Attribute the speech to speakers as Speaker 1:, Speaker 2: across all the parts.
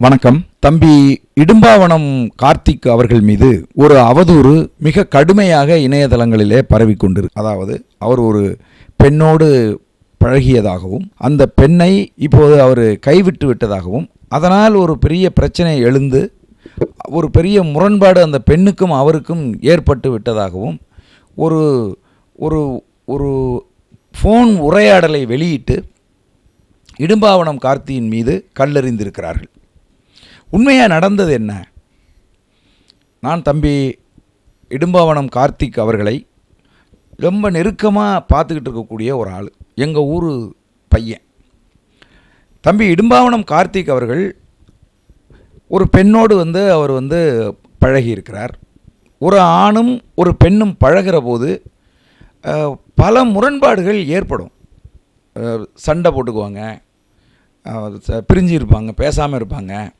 Speaker 1: வணக்கம். தம்பி இடும்பாவனம் கார்த்திக் அவர்கள் மீது ஒரு அவதூறு மிக கடுமையாக இணையதளங்களிலே பரவி அதாவது அவர் ஒரு பெண்ணோடு பழகியதாகவும் அந்த பெண்ணை இப்போது அவர் கைவிட்டு விட்டதாகவும் அதனால் ஒரு பெரிய பிரச்சனை எழுந்து ஒரு பெரிய முரண்பாடு அந்த பெண்ணுக்கும் அவருக்கும் ஏற்பட்டு விட்டதாகவும் ஒரு ஒரு ஒரு ஃபோன் உரையாடலை வெளியிட்டு இடும்பாவனம் கார்த்தியின் மீது கல்லறிந்திருக்கிறார்கள். உண்மையாக நடந்தது என்ன? நான் தம்பி இடும்பாவனம் கார்த்திக் அவர்களை ரொம்ப நெருக்கமாக பார்த்துக்கிட்டு இருக்கக்கூடிய ஒரு ஆள். எங்கள் ஊர் பையன். தம்பி இடும்பாவனம் கார்த்திக் அவர்கள் ஒரு பெண்ணோடு வந்து அவர் வந்து பழகி இருக்கிறார் ஒரு ஆணும் ஒரு பெண்ணும் பழகிற போது பல முரண்பாடுகள் ஏற்படும். சண்டை போட்டுக்குவாங்க. ச- பிரிஞ்சு இருப்பாங்க பேசாமல் இருப்பாங்க.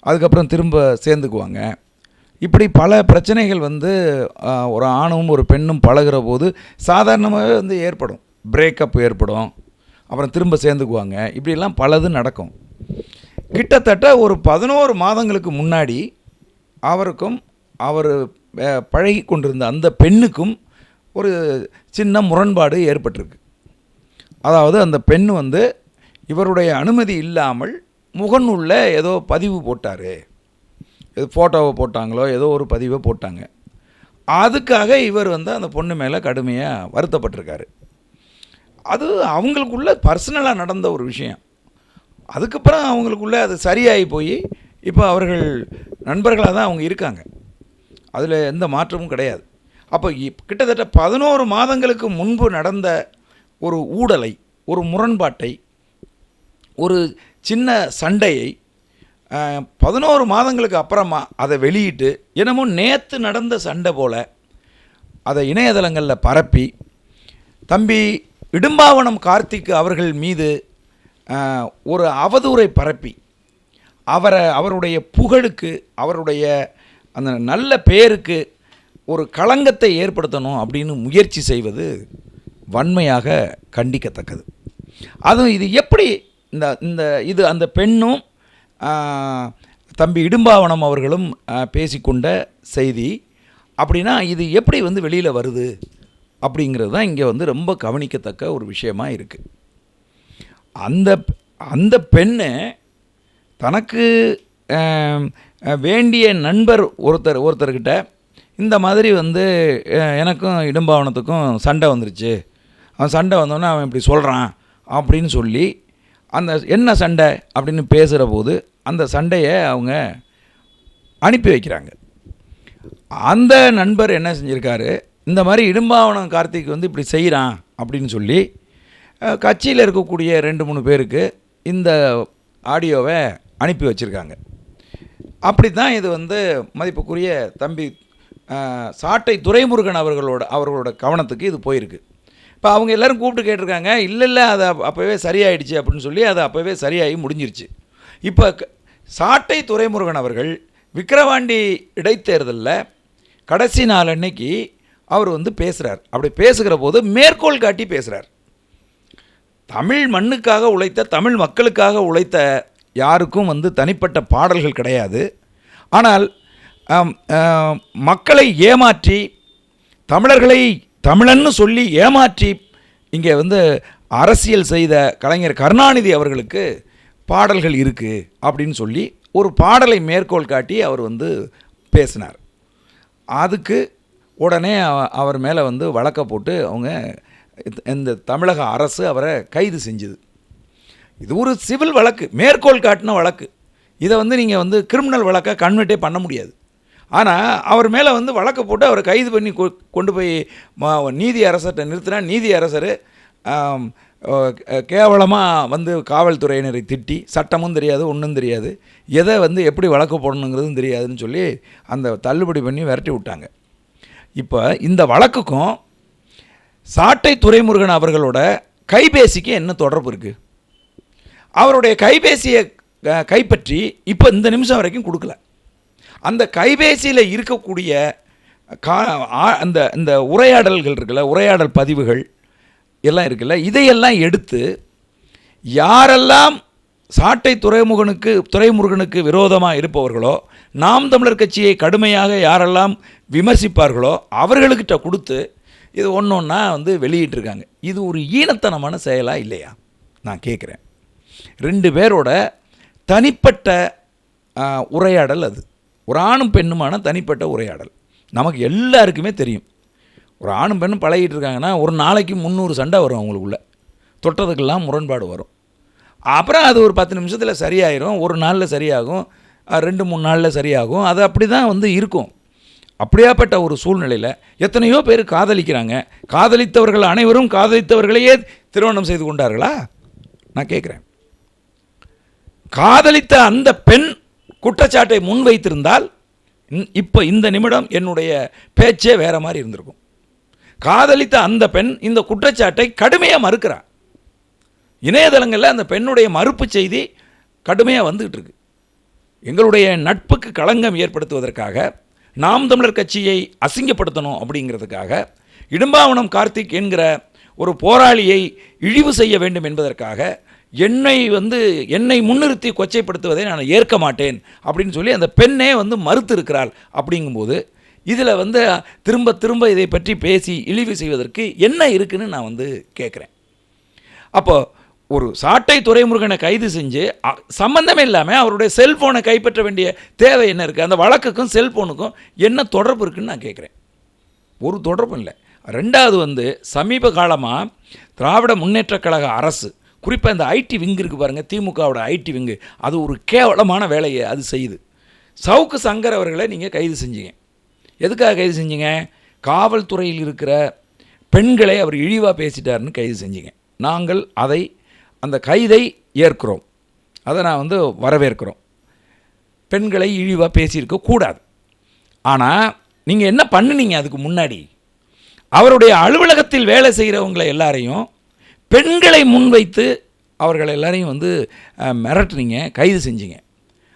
Speaker 1: அதுக்கப்புறம் திரும்ப சேர்ந்துக்குவாங்க. இப்படி பல பிரச்சனைகள் வந்து ஒரு ஆணும் ஒரு பெண்ணும் பழகுற போது சாதாரணமாகவே வந்து ஏற்படும். பிரேக்கப் ஏற்படும். அப்புறம் திரும்ப சேர்ந்துக்குவாங்க. இப்படிலாம் பலது நடக்கும். கிட்டத்தட்ட ஒரு பதினோரு மாதங்களுக்கு முன்னாடி அவருக்கும் அவர் பழகி கொண்டிருந்த அந்த பெண்ணுக்கும் ஒரு சின்ன முரண்பாடு ஏற்பட்டிருக்கு. அதாவது அந்த பெண் வந்து இவருடைய அனுமதி இல்லாமல் முகநூலில் ஏதோ பதிவு போட்டார். ஏதோ ஃபோட்டோவை போட்டாங்களோ ஏதோ ஒரு பதிவை போட்டாங்க. அதுக்காக இவர் வந்து அந்த பொண்ணு மேலே கடுமையாக வருத்தப்பட்டிருக்காரு. அது அவங்களுக்குள்ள பர்சனலாக நடந்த ஒரு விஷயம். அதுக்கப்புறம் அவங்களுக்குள்ளே அது சரியாகி போய் இப்போ அவர்கள் நண்பர்களாக தான் அவங்க இருக்காங்க. அதில் எந்த மாற்றமும் கிடையாது. அப்போ இப்- கிட்டத்தட்ட பதினோரு மாதங்களுக்கு முன்பு நடந்த ஒரு ஊடலை ஒரு முரண்பாட்டை ஒரு சின்ன சண்டையை பதினோரு மாதங்களுக்கு அப்புறமா அதை வெளியிட்டு என்னமோ நேற்று நடந்த சண்டை போல் அதை இணையதளங்களில் பரப்பி தம்பி இடும்பாவனம் கார்த்திக் அவர்கள் மீது ஒரு அவதூறை பரப்பி. அவரை அவருடைய புகழுக்கு அவருடைய அந்த நல்ல பேருக்கு ஒரு களங்கத்தை ஏற்படுத்தணும் அப்படின்னு முயற்சி செய்வது வன்மையாக கண்டிக்கத்தக்கது. அதுவும் இது எப்படி இந்த இந்த இது அந்த பெண்ணும் தம்பி இடும்பாவனம் அவர்களும் பேசிக்கொண்ட செய்தி அப்படின்னா இது எப்படி வந்து வெளியில் வருது? அப்படிங்கிறது தான் இங்கே வந்து ரொம்ப கவனிக்கத்தக்க ஒரு விஷயமா இருக்குது அந்த அந்த பெண்ணு தனக்கு வேண்டிய நண்பர் ஒருத்தர் ஒருத்தர்கிட்ட இந்த மாதிரி வந்து எனக்கும் இடும்பாவனத்துக்கும் சண்டை வந்துருச்சு. அவன் சண்டை வந்தோடனே அவன் இப்படி சொல்கிறான் அப்படின்னு சொல்லி அந்த என்ன சண்டை அப்படின்னு பேசுகிற போது அந்த சண்டையை அவங்க அனுப்பி வைக்கிறாங்க. அந்த நண்பர் என்ன செஞ்சுருக்காரு இந்த மாதிரி இடும்பாவனம் கார்த்திக் வந்து இப்படி செய்கிறான் அப்படின்னு சொல்லி கட்சியில் இருக்கக்கூடிய ரெண்டு மூணு பேருக்கு இந்த ஆடியோவை அனுப்பி வச்சுருக்காங்க. அப்படி தான் இது வந்து மதிப்புக்குரிய தம்பி சாட்டை துரைமுருகன் அவர்களோட அவர்களோட கவனத்துக்கு இது போயிருக்கு. இப்போ அவங்க எல்லாரும் கூப்பிட்டு கேட்டிருக்காங்க இல்லை இல்லை அது அப்போவே சரியாயிடுச்சு அப்படின்னு சொல்லி அது அப்போவே சரியாகி முடிஞ்சிருச்சு. இப்போ க- சாட்டை துரைமுருகன் அவர்கள் விக்கிரவாண்டி இடைத்தேர்தலில் கடைசி நாள் அன்னைக்கு அவர் வந்து பேசுகிறார் அப்படி பேசுகிற போது மேற்கோள் காட்டி பேசுகிறார் தமிழ் மண்ணுக்காக உழைத்த தமிழ் மக்களுக்காக உழைத்த யாருக்கும் வந்து தனிப்பட்ட பாடல்கள் கிடையாது. ஆனால் மக்களை ஏமாற்றி தமிழர்களை தமிழன்னு சொல்லி ஏமாற்றி இங்கே வந்து அரசியல் செய்த கலைஞர் கருணாநிதி அவர்களுக்கு பாடல்கள் இருக்குது அப்படின்னு சொல்லி ஒரு பாடலை மேற்கோள் காட்டி அவர் வந்து பேசினார். அதுக்கு உடனே அவர் மேலே வந்து வழக்க போட்டு அவங்க இந்த- இந்த தமிழக அரசு அவரை கைது செஞ்சுது. இது ஒரு சிவில் வழக்கு மேற்கோள் காட்டின வழக்கு. இதை வந்து நீங்கள் வந்து கிரிமினல் வழக்காக கன்வெர்ட்டே பண்ண முடியாது. ஆனால் அவர் மேலே வந்து வழக்கு போட்டு அவரை கைது பண்ணி கொ- கொண்டு போய் நீதி அரசர்கிட்ட நிறுத்தினா நீதி அரசர் கேவலமாக வந்து காவல்துறையினரை திட்டி சட்டமும் தெரியாது ஒன்றும் தெரியாது எதை வந்து எப்படி வழக்கு போடணுங்கிறதும் தெரியாதுன்னு சொல்லி அந்த தள்ளுபடி பண்ணி விரட்டி விட்டாங்க. இப்போ இந்த வழக்குக்கும் சாட்டை துரைமுருகன் அவர்களோட கைபேசிக்கு என்ன தொடர்பு இருக்குது அவருடைய கைபேசியை க- கைப்பற்றி இப்போ இந்த நிமிஷம் வரைக்கும் கொடுக்கல. அந்த கைபேசியில் இருக்கக்கூடிய கா ஆ- அந்த இந்த உரையாடல்கள் இருக்குல்ல உரையாடல் பதிவுகள் எல்லாம் இருக்குல்ல இதையெல்லாம் எடுத்து யாரெல்லாம் சாட்டை துறைமுகனுக்கு துறைமுருகனுக்கு விரோதமாக இருப்பவர்களோ நாம் தமிழர் கட்சியை கடுமையாக யாரெல்லாம் விமர்சிப்பார்களோ அவர்களுக்கிட்ட கொடுத்து இது ஒன்று ஒன்றா வந்து வெளியிட்டிருக்காங்க. இது ஒரு ஈனத்தனமான செயலாக இல்லையா? நான் கேட்குறேன் ரெண்டு பேரோட தனிப்பட்ட உரையாடல் அது. ஒரு ஆணும் பெண்ணுமான தனிப்பட்ட உரையாடல். நமக்கு எல்லாருக்குமே தெரியும். ஒரு ஆணும் பெண்ணும் பழகிட்டு இருக்காங்கன்னா ஒரு நாளைக்கு முந்நூறு சண்டை வரும் அவங்களுக்குள்ள. தொட்டதுக்கெல்லாம் முரண்பாடு வரும். அப்புறம் அது ஒரு பத்து நிமிஷத்தில் சரியாயிரும். ஒரு நாளில் சரியாகும். ரெண்டு மூணு நாளில் சரியாகும். அது அப்படி தான் வந்து இருக்கும். அப்படியாப்பட்ட ஒரு சூழ்நிலையில் எத்தனையோ பேர் காதலிக்கிறாங்க. காதலித்தவர்கள் அனைவரும் காதலித்தவர்களையே திருமணம் செய்து கொண்டார்களா? நான் கேட்குறேன் காதலித்த அந்த பெண் குற்றச்சாட்டை முன்வைத்திருந்தால் இப்போ இந்த நிமிடம் என்னுடைய பேச்சே வேறு மாதிரி இருந்திருக்கும். காதலித்த அந்த பெண் இந்த குற்றச்சாட்டை கடுமையாக மறுக்கிறார் இணையதளங்களில் அந்த பெண்ணுடைய மறுப்பு செய்தி கடுமையாக வந்துக்கிட்டு இருக்கு. எங்களுடைய நட்புக்கு களங்கம் ஏற்படுத்துவதற்காக நாம் தமிழர் கட்சியை அசிங்கப்படுத்தணும் அப்படிங்கிறதுக்காக இடும்பாவனம் கார்த்திக் என்கிற ஒரு போராளியை இழிவு செய்ய வேண்டும் என்பதற்காக என்னை வந்து என்னை முன்னிறுத்தி கொச்சைப்படுத்துவதை நான் ஏற்க மாட்டேன் அப்படின்னு சொல்லி அந்த பெண்ணே வந்து மறுத்து இருக்கிறாள் அப்படிங்கும்போது இதில் வந்து திரும்ப திரும்ப இதை பற்றி பேசி இழிவு செய்வதற்கு என்ன இருக்குன்னு நான் வந்து கேட்குறேன் அப்போ ஒரு சாட்டை துறைமுருகனை கைது செஞ்சு அ- சம்பந்தமே இல்லாமல் அவருடைய செல்ஃபோனை கைப்பற்ற வேண்டிய தேவை என்ன இருக்குது அந்த வழக்குக்கும் செல்ஃபோனுக்கும் என்ன தொடர்பு இருக்குன்னு நான் கேட்குறேன் ஒரு தொடர்பும் இல்லை. ரெண்டாவது வந்து சமீப காலமாக திராவிட முன்னேற்றக் கழக அரசு குறிப்பாக இந்த ஐடி விங்கு இருக்குது பாருங்கள் திமுகவோட ஐடி விங்கு அது ஒரு கேவலமான வேலையை அது செய்யுது. சவுக்கு சங்கர் அவர்களை நீங்கள் கைது செஞ்சீங்க. எதுக்காக கைது செஞ்சீங்க? காவல்துறையில் இருக்கிற பெண்களை அவர் இழிவாக பேசிட்டாருன்னு கைது செஞ்சீங்க. நாங்கள் அதை அந்த கைதை ஏற்கிறோம். அதை நான் வந்து வரவேற்கிறோம். பெண்களை இழிவாக பேசியிருக்க கூடாது. ஆனால் நீங்கள் என்ன பண்ணுனீங்க அதுக்கு முன்னாடி? அவருடைய அலுவலகத்தில் வேலை செய்கிறவங்களை எல்லாரையும் பெண்களை முன்வைத்து அவர்கள் எல்லாரையும் வந்து அஹ், மிரட்டுனீங்க கைது செஞ்சீங்க.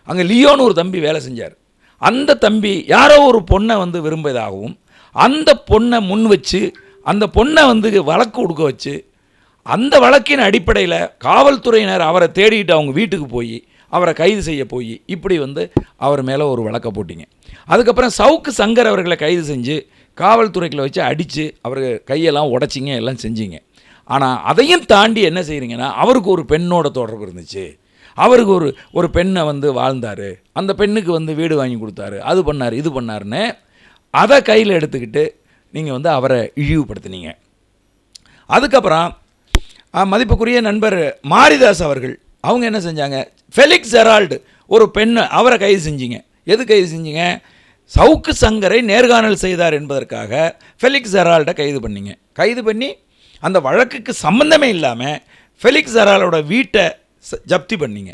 Speaker 1: அங்கே லியோன்னு ஒரு தம்பி வேலை செஞ்சார். அந்த தம்பி யாரோ ஒரு பொண்ணை வந்து விரும்பியதாகவும் அந்த பொண்ணை முன் வச்சு அந்த பொண்ணை வந்து வழக்கு கொடுக்க வச்சு அந்த வழக்கின் அடிப்படையில் காவல்துறையினர் அவரை தேடிட்டு அவங்க வீட்டுக்கு போய் அவரை கைது செய்ய போய் இப்படி வந்து அவர் மேலே ஒரு வழக்கை போட்டிங்க. அதுக்கப்புறம் சவுக்கு சங்கர் அவர்களை கைது செஞ்சு காவல்துறைக்குள்ள வச்சு அடித்து அவர் கையெல்லாம் உடைச்சிங்க எல்லாம் செஞ்சீங்க. ஆனால் அதையும் தாண்டி என்ன செய்கிறீங்கன்னா அவருக்கு ஒரு பெண்ணோட தொடர்பு இருந்துச்சு. அவருக்கு ஒரு ஒரு பெண்ணை வந்து வாழ்ந்தார். அந்த பெண்ணுக்கு வந்து வீடு வாங்கி கொடுத்தாரு. அது பண்ணார் இது பண்ணாருன்னு அதை கையில் எடுத்துக்கிட்டு நீங்கள் வந்து அவரை இழிவுபடுத்தினீங்க. அதுக்கப்புறம் மதிப்புக்குரிய நண்பர் மாரிதாஸ் அவர்கள் அவங்க என்ன செஞ்சாங்க? ஃபெலிக்ஸ் ஜெரால்டு ஒரு பெண்ணை அவரை கைது செஞ்சீங்க. எது கைது செஞ்சீங்க? சவுக்கு சங்கரை நேர்காணல் செய்தார் என்பதற்காக ஃபெலிக்ஸ் ஜெரால்டை கைது பண்ணிங்க. கைது பண்ணி அந்த வழக்குக்கு சம்பந்தமே இல்லாமல் ஃபெலிக்ஸ் ஜெராலோட வீட்டை ச- ஜப்தி பண்ணிங்க.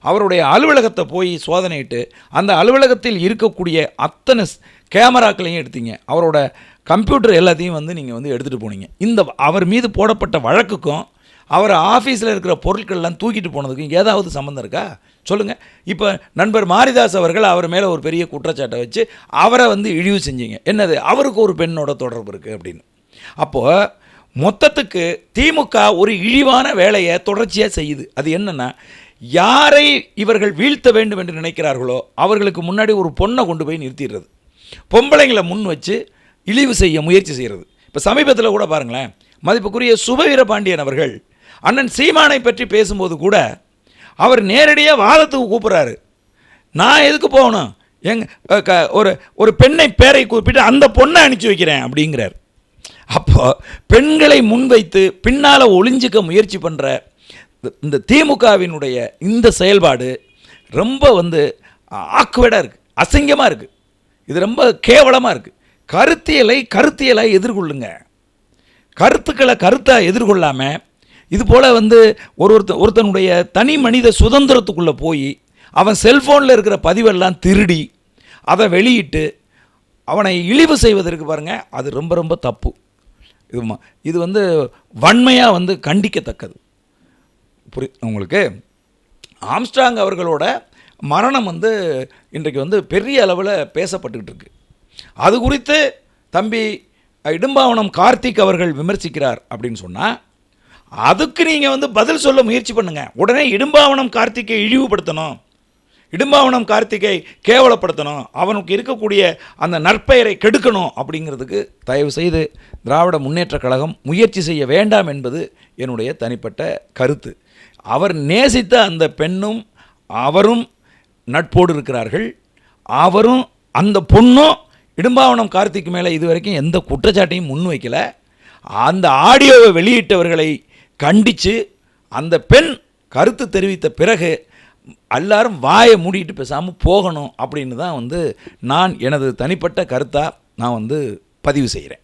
Speaker 1: அவருடைய அலுவலகத்தை போய் சோதனையிட்டு அந்த அலுவலகத்தில் இருக்கக்கூடிய அத்தனை ஸ்- கேமராக்களையும் எடுத்தீங்க. அவரோட கம்ப்யூட்டர் எல்லாத்தையும் வந்து நீங்கள் வந்து எடுத்துகிட்டு போனீங்க. இந்த அவர் மீது போடப்பட்ட வழக்குக்கும் அவர் ஆஃபீஸில் இருக்கிற பொருட்கள்லாம் தூக்கிட்டு போனதுக்கும் ஏதாவது சம்மந்தம் இருக்கா? சொல்லுங்கள் இப்போ நண்பர் மாரிதாஸ் அவர்கள் அவர் மேலே ஒரு பெரிய குற்றச்சாட்டை வச்சு அவரை வந்து இழிவு செஞ்சீங்க. என்னது? அவருக்கு ஒரு பெண்ணோட தொடர்பு இருக்குது அப்படின்னு. அப்போது மொத்தத்துக்கு திமுக ஒரு இழிவான வேலையை தொடர்ச்சியாக செய்யுது. அது என்னென்னா யாரை இவர்கள் வீழ்த்த வேண்டும் என்று நினைக்கிறார்களோ அவர்களுக்கு முன்னாடி ஒரு பொண்ணை கொண்டு போய் நிறுத்திடுறது. பொம்பளைங்களை முன் வச்சு இழிவு செய்ய முயற்சி செய்கிறது இப்போ சமீபத்தில் கூட பாருங்களேன் மதிப்புக்குரிய சுபவீர பாண்டியன் அவர்கள் அண்ணன் சீமானை பற்றி பேசும்போது கூட அவர் நேரடியாக வாதத்துக்கு கூப்பிட்றாரு. நான் எதுக்கு போகணும்? எங்க க- ஒரு ஒரு பெண்ணை பேரை கூப்பிட்டு அந்த பொண்ணை அனுப்பிச்சி வைக்கிறேன் அப்படிங்கிறார். அப்போ பெண்களை முன்வைத்து பின்னால் ஒளிஞ்சிக்க முயற்சி பண்ணுற இந்த திமுகவினுடைய இந்த செயல்பாடு ரொம்ப வந்து ஆக்குவேடாக இருக்குது அசிங்கமாக இருக்குது இது ரொம்ப கேவலமாக இருக்குது கருத்தியலை கருத்தியலை எதிர்கொள்ளுங்க. கருத்துக்களை கருத்தாக எதிர்கொள்ளாமல் இது போல் வந்து ஒரு ஒருத்த ஒருத்தனுடைய தனி மனித சுதந்திரத்துக்குள்ளே போய் அவன் செல்ஃபோனில் இருக்கிற பதிவெல்லாம் திருடி அதை வெளியிட்டு அவனை இழிவு செய்வதற்கு பாருங்கள் அது ரொம்ப ரொம்ப தப்பு. இது இது வந்து வன்மையாக வந்து கண்டிக்கத்தக்கது. புரி உங்களுக்கு? ஆம்ஸ்ட்ராங் அவர்களோட மரணம் வந்து இன்றைக்கு வந்து பெரிய அளவில் பேசப்பட்டுக்கிட்டு இருக்கு அது குறித்து தம்பி இடும்பாவனம் கார்த்திக் அவர்கள் விமர்சிக்கிறார் அப்படின்னு சொன்னால் அதுக்கு நீங்கள் வந்து பதில் சொல்ல முயற்சி பண்ணுங்கள் உடனே இடும்பாவனம் கார்த்திக்கை இழிவுபடுத்தணும். இடும்பாவனம் கார்த்திகை கேவலப்படுத்தணும். அவனுக்கு இருக்கக்கூடிய அந்த நற்பெயரை கெடுக்கணும் அப்படிங்கிறதுக்கு தயவு செய்து திராவிட முன்னேற்றக் கழகம் முயற்சி செய்ய வேண்டாம் என்பது என்னுடைய தனிப்பட்ட கருத்து. அவர் நேசித்த அந்த பெண்ணும் அவரும் நட்போடு இருக்கிறார்கள். அவரும் அந்த பொண்ணும் இடும்பாவனம் கார்த்திக் மேலே இதுவரைக்கும் எந்த குற்றச்சாட்டையும் முன்வைக்கல அந்த ஆடியோவை வெளியிட்டவர்களை கண்டித்து அந்த பெண் கருத்து தெரிவித்த பிறகு எல்லாரும் வாயை மூடிட்டு பேசாமல் போகணும் அப்படின்னு தான் வந்து நான் எனது தனிப்பட்ட கருத்தாக நான் வந்து பதிவு செய்கிறேன்